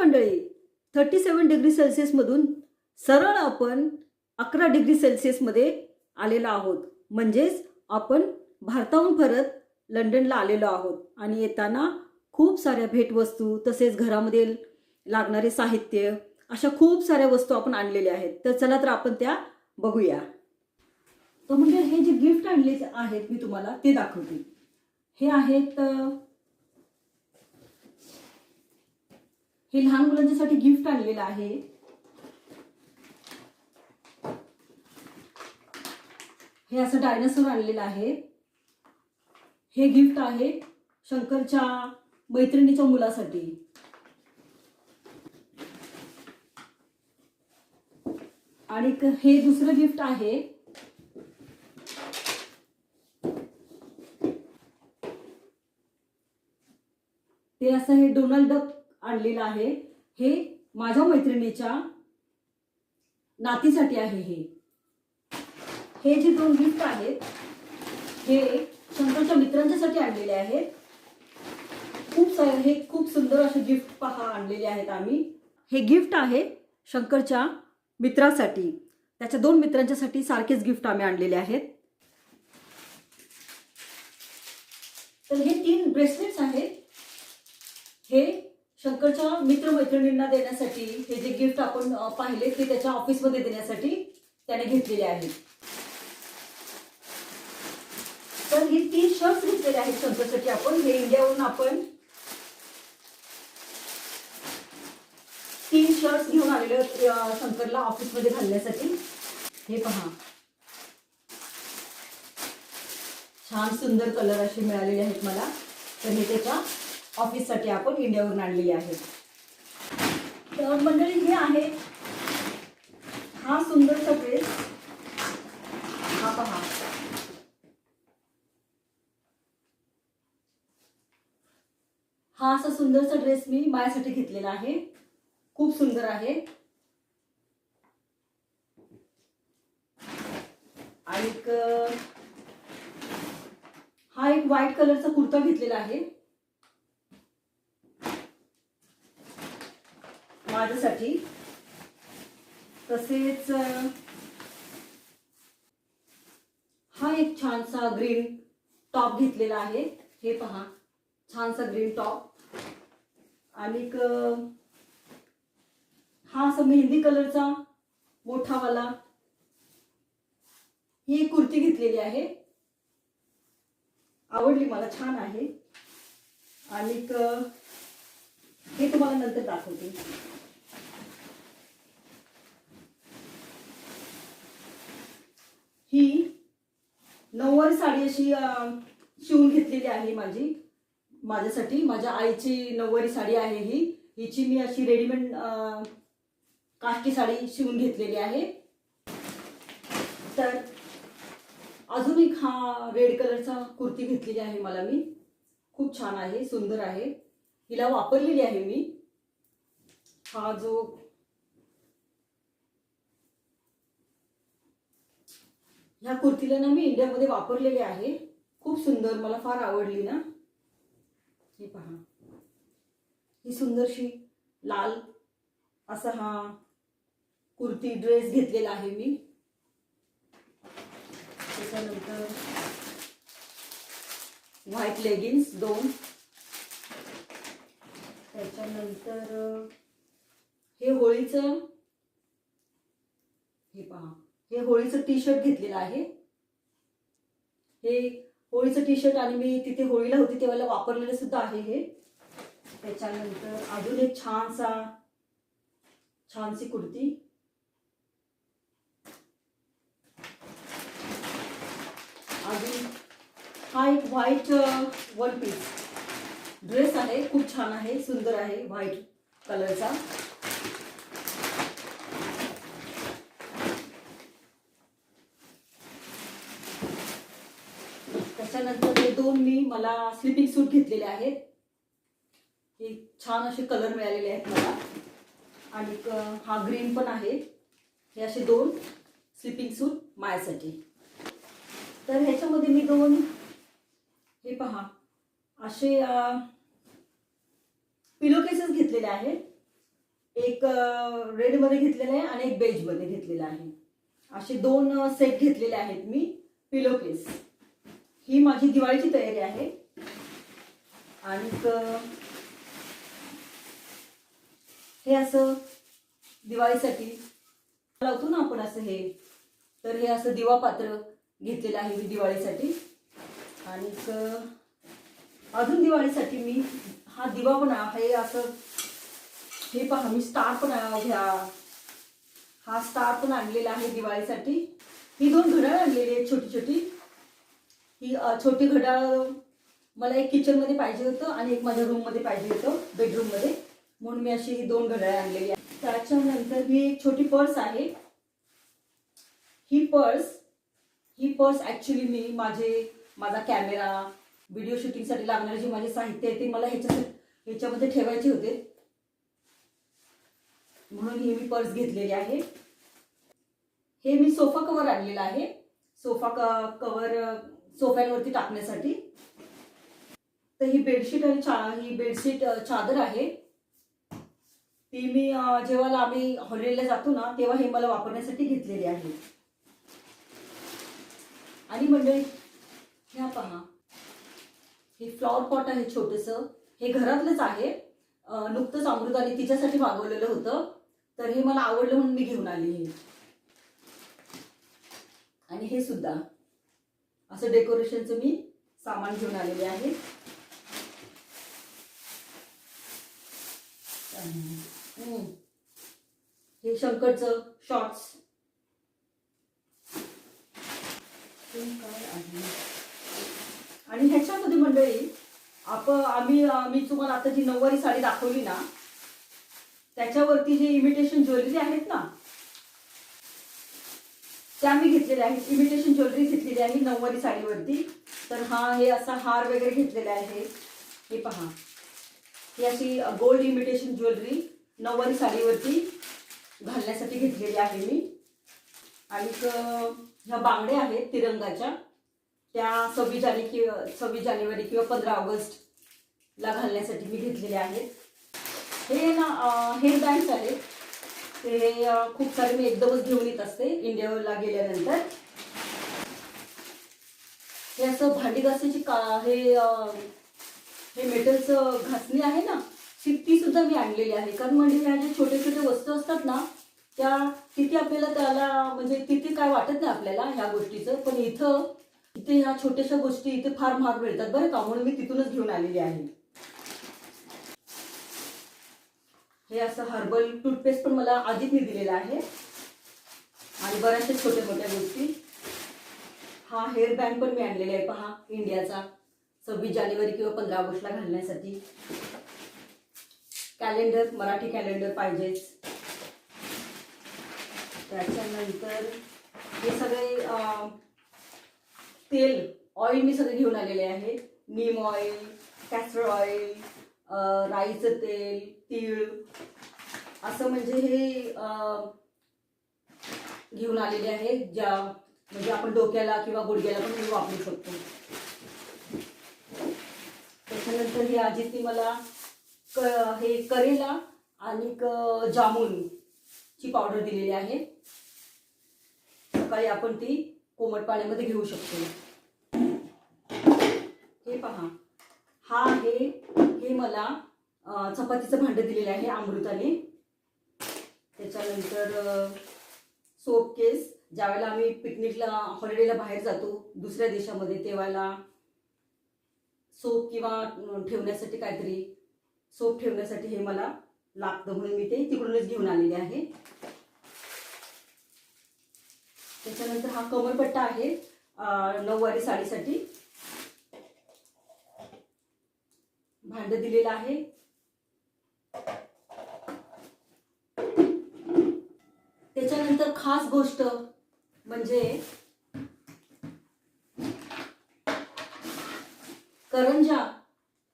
मंडळी थर्टी सेवन डिग्री सेल्सिअसमधून सरळ आपण अकरा डिग्री सेल्सिअसमध्ये आलेलो आहोत. म्हणजेच आपण भारताहून परत लंडनला आलेलो आहोत. आणि येताना खूप साऱ्या भेटवस्तू तसेच घरामध्ये लागणारे साहित्य अशा खूप साऱ्या वस्तू आपण आणलेल्या आहेत. तर चला तर आपण त्या बघूया. तर म्हणजे हे जे गिफ्ट आणले आहेत मी तुम्हाला ते दाखवते. हे आहेत हे लहान मुलांच्यासाठी गिफ्ट आणलेलं आहे. हे असं डायनासोर आणलेलं आहे. हे गिफ्ट आहे शंकरच्या मैत्रिणीच्या मुलासाठी. आणि हे दुसरं गिफ्ट आहे. ते असं हे डोनाल्ड डक आणलेलं आहे. हे माझ्या मैत्रिणीच्या नातीसाठी आहे हे. हे जे दोन गिफ्ट आहेत हे शंकरच्या मित्रांच्यासाठी आणलेले आहेत. खूप सारे हे खूप सुंदर असे गिफ्ट पहा आणलेले आहेत आम्ही. हे गिफ्ट आहे शंकरच्या मित्रासाठी. त्याच्या दोन मित्रांच्यासाठी सारखेच गिफ्ट आम्ही आणलेले आहेत. तर हे तीन ब्रेसलेट्स आहेत. हे शंकरच्या मित्रमैत्रिणींना देण्यासाठी हे जे गिफ्ट आपण पाहिले ते त्याच्या ऑफिसमध्ये देण्यासाठी त्याने घेतलेले आहेत तर हे तीन शर्ट घेतलेले आहेत शंकरसाठी आपण. हे इंडियावरून आपण तीन शर्ट घेऊन आलेले शंकरला ऑफिसमध्ये घालण्यासाठी. हे पहा. छान सुंदर कलर असे मिळालेले आहेत मला. तर हे त्याच्या ऑफिससाठी आपण इंडियावरून आणली आहे. तर मंडळी हे आहे हा सुंदरचा ड्रेस हा पहा. हा असा सुंदरसा ड्रेस मी माझ्यासाठी घेतलेला आहे. खूप सुंदर आहे. आणि हा एक व्हाईट कलरचा कुर्ता घेतलेला आहे. माझ्यासाठी तसेच हा एक छानसा ग्रीन टॉप घेतलेला आहे. हे पहा छानसा ग्रीन टॉप आणि हा असा मेहंदी कलरचा मोठावाला ही एक कुर्ती घेतलेली आहे. आवडली मला छान आहे. आणि हे तुम्हाला नंतर दाखवते. ही नऊवारी साडी अशी शिवून घेतलेली आहे माझी. माझ्यासाठी माझ्या आईची नऊवारी साडी आहे ही. हिची मी अशी रेडीमेड काष्टी साडी शिवून घेतलेली आहे. तर अजून एक हा रेड कलरचा कुर्ती घेतलेली आहे मला मी. खूप छान आहे सुंदर आहे. हिला वापरलेली आहे मी. हा जो ह्या कुर्तीला ना मी इंडियामध्ये वापरलेले आहे. खूप सुंदर मला फार आवडली ना. हे पहा. ही सुंदरशी लाल असा हा कुर्ती ड्रेस घेतलेला आहे मी. त्याच्यानंतर व्हाईट लेगिन्स दोन. त्याच्यानंतर हे होळीचं हे पहा. हे होळीचं टी शर्ट घेतलेलं आहे. हे होळीचं टी शर्ट आणि मी तिथे होळीला होती तेव्हा वापरलेलं सुद्धा आहे हे. त्याच्यानंतर अजून एक छानसा छानसी कुर्ती अजून हा एक व्हाईट वन पीस ड्रेस आहे खूप छान आहे सुंदर आहे व्हाईट कलरचा त्याच्यानंतर हे दोन मी मला स्लिपिंग सूट घेतलेले आहेत. हे छान असे कलर मिळालेले आहेत मला. आणि हा ग्रीन पण आहे. हे असे दोन स्लिपिंग सूट माझ्यासाठी. तर ह्याच्यामध्ये मी दोन हे पहा. असे पिलो केसेस घेतलेले आहेत. एक रेडमध्ये घेतलेलं आहे आणि एक बेजमध्ये घेतलेला आहे. असे दोन सेट घेतलेले आहेत मी पिलो केस ही माझी दिवाळीची तयारी आहे. आणि हे असं दिवाळीसाठी लावतो ना आपण असं हे. तर हे असं दिवा पात्र घेतलेलं आहे मी दिवाळीसाठी. आणि अजून दिवाळीसाठी मी हा दिवा पण हे असं हे पहा मी स्टार पण घ्या. हा स्टार पण आणलेला आहे दिवाळीसाठी. ही दोन घड्याळ आणलेली आहेत छोटी छोटी ही छोटी घड्याळ मला एक किचनमध्ये पाहिजे होतं आणि एक माझ्या रूममध्ये पाहिजे होतं बेडरूममध्ये. म्हणून मी अशी ही दोन घड्याळ आणलेली आहे त्याच्यानंतर ही एक छोटी पर्स आहे. ही पर्स ही पर्स ॲक्च्युली मी माझे माझा कॅमेरा व्हिडिओ शूटिंगसाठी लागणारे जे माझे साहित्य आहे ते मला ह्याच्या ह्याच्यामध्ये ठेवायचे होते. म्हणून ही मी पर्स घेतलेली आहे. हे मी सोफा कवर आणलेला आहे. सोफा क कवर सोफ्यांवरती टाकण्यासाठी. तर ही बेडशीट आणि चा ही बेडशीट चादर आहे. ती मी जेव्हा आम्ही हॉलिडेला जातो ना तेव्हा हे मला वापरण्यासाठी घेतलेली आहे. आणि मंडळी ह्या पहा. हे फ्लॉवर पॉट आहे छोटंसं. हे घरातलंच आहे. नुकतंच अमृताने तिच्यासाठी मागवलेलं होतं. तर हे मला आवडलं म्हणून मी घेऊन आली. आणि हे सुद्धा. असं डेकोरेशनचं मी सामान घेऊन आलेले आहे. हे शंकरचं शॉर्ट्स काय आहे आणि ह्याच्यामध्ये मंडळी आपण आम्ही मी तुम्हाला आता जी नऊवारी साडी दाखवली ना त्याच्यावरती जे इमिटेशन ज्वेलरी आहेत ना त्या मी घेतलेल्या आहेत. इमिटेशन ज्वेलरी म्हणजे घेतलेली आहे नऊवारी साडीवरती. तर हा हे असा हार वगैरे घेतलेला आहे. हे पहा. ही अशी गोल्ड इमिटेशन ज्वेलरी नऊवारी साडीवरती घालण्यासाठी घेतलेली आहे मी. आणि ह्या बांगड्या आहेत तिरंगाच्या. त्या सव्वीस जाने कि सव्वीस जानेवारी किंवा पंधरा ऑगस्टला घालण्यासाठी मी घेतलेल्या आहेत. हे ना हेअर बँड्स आहेत. ते खूप सारे मी एकदमच घेऊन येत असते. इंडियाला गेल्यानंतर. हे असं भांडी घासण्याची का हे हे मेटलचं घासणी आहे ना ती सुद्धा मी आणलेली आहे. कारण म्हणजे ह्या ज्या छोटे छोटे वस्तू असतात ना त्या तिथे आपल्याला त्याला म्हणजे तिथे काय वाटत नाही आपल्याला ह्या गोष्टीचं. पण इथं इथे ह्या छोट्याशा गोष्टी इथे फार महाग मिळतात बरं का म्हणून मी तिथूनच घेऊन आलेली आहे. हे असं हर्बल टूथपेस्ट पण मला आधीच मी दिलेलं आहे. आणि बऱ्याचशा छोट्या मोठ्या गोष्टी. हा हेअर बँड पण मी आणलेला आहे पहा इंडियाचा. सव्वीस जानेवारी किंवा पंधरा ऑगस्टला घालण्यासाठी. कॅलेंडर मराठी कॅलेंडर पाहिजेच. त्याच्यानंतर हे सगळे तेल ऑइल मी सगळे घेऊन आलेले आहे. नीम ऑइल कॅस्टर ऑइल राईचं तेल तीळ. असं म्हणजे हे घेऊन आलेले आहे ज्या म्हणजे आपण डोक्याला किंवा गुडघ्याला पण हे वापरू शकतो. त्याच्यानंतर ही आजीती मला क हे करेला आणि क जामुनची पावडर दिलेली आहे. सकाळी आपण ती कोमट पाण्यामध्ये घेऊ शकतो. हे पहा. हा आहे हे मला चपातीचं भांडं दिलेलं आहे अमृताने. त्याच्यानंतर सोप केस ज्यावेळेला आम्ही पिकनिकला हॉलिडेला बाहेर जातो दुसऱ्या देशामध्ये तेव्हाला सोप किंवा ठेवण्यासाठी काहीतरी सोप ठेवण्यासाठी हे मला लागतं म्हणून मी ते तिकडूनच घेऊन आलेले आहे. त्याच्यानंतर हा कमरपट्टा आहे नऊवारी साडीसाठी. भांड दिलेलं आहे. त्याच्यानंतर खास गोष्ट म्हणजे करंजा.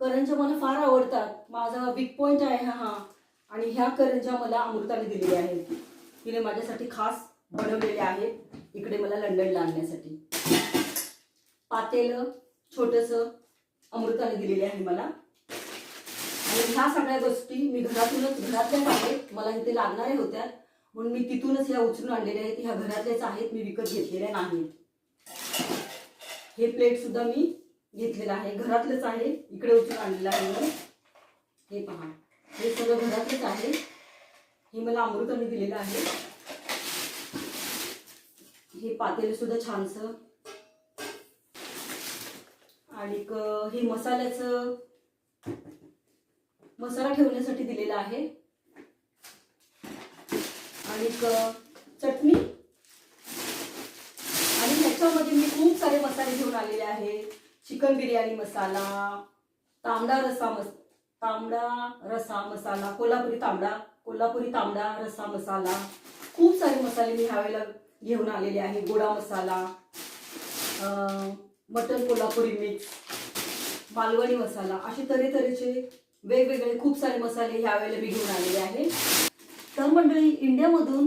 करंजा मला फार आवडतात. माझा वीक पॉइंट आहे हा हा. आणि ह्या करंजा मला अमृताने दिलेल्या आहेत. तिने माझ्यासाठी खास बनवलेल्या आहेत. इकडे मला लंडनला आणण्यासाठी. पातेलं छोटंसं अमृताने दिलेले आहे मला. आणि ह्या सगळ्या गोष्टी मी घरातूनच घरातल्याच आहेत मला इथे लागणाऱ्या होत्या. म्हणून मी तिथूनच ह्या उचलून आणलेल्या आहेत. ह्या घरातल्याच आहेत. मी विकत घेतलेल्या नाहीत हे प्लेट सुद्धा मी घेतलेलं आहे. घरातलंच आहे. इकडे उचलून आणलेलं आहे हे पहा. हे सगळं घरातलंच आहे. हे मला अमृताने दिलेलं आहे. हे पातेलं सुद्धा छानसं. आणि हे मसाल्याचं मसाला ठेवण्यासाठी दिलेला आहे. एक चटणी. आणि ह्याच्यामध्ये मी खूप सारे मसाले घेऊन आलेले आहे. चिकन बिर्याणी मसाला तांबडा रसा मस तांबडा रसा मसाला कोल्हापुरी तांबडा कोल्हापुरी तांबडा रसा मसाला. खूप सारे मसाले मी ह्यावेळेला घेऊन आलेले आहे. गोडा मसाला मटन कोल्हापुरी मिक्स मालवणी मसाला असे तऱ्हेतऱ्हेचे वेगवेगळे खूप सारे मसाले ह्यावेळेला मी घेऊन आलेले आहे. तर मंडळी इंडियामधून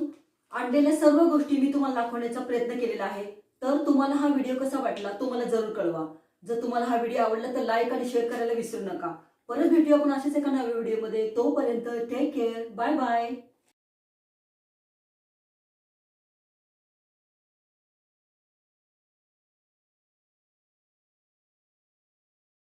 आणलेल्या सर्व गोष्टी मी तुम्हाला दाखवण्याचा प्रयत्न केलेला आहे. तर तुम्हाला हा व्हिडिओ कसा वाटला तो मला जरूर कळवा. जर तुम्हाला हा व्हिडिओ आवडला तर लाईक आणि शेअर करायला विसरू नका. परत भेटूया आपण अशाच एका नव्या व्हिडिओमध्ये. तोपर्यंत टेक केअर बाय बाय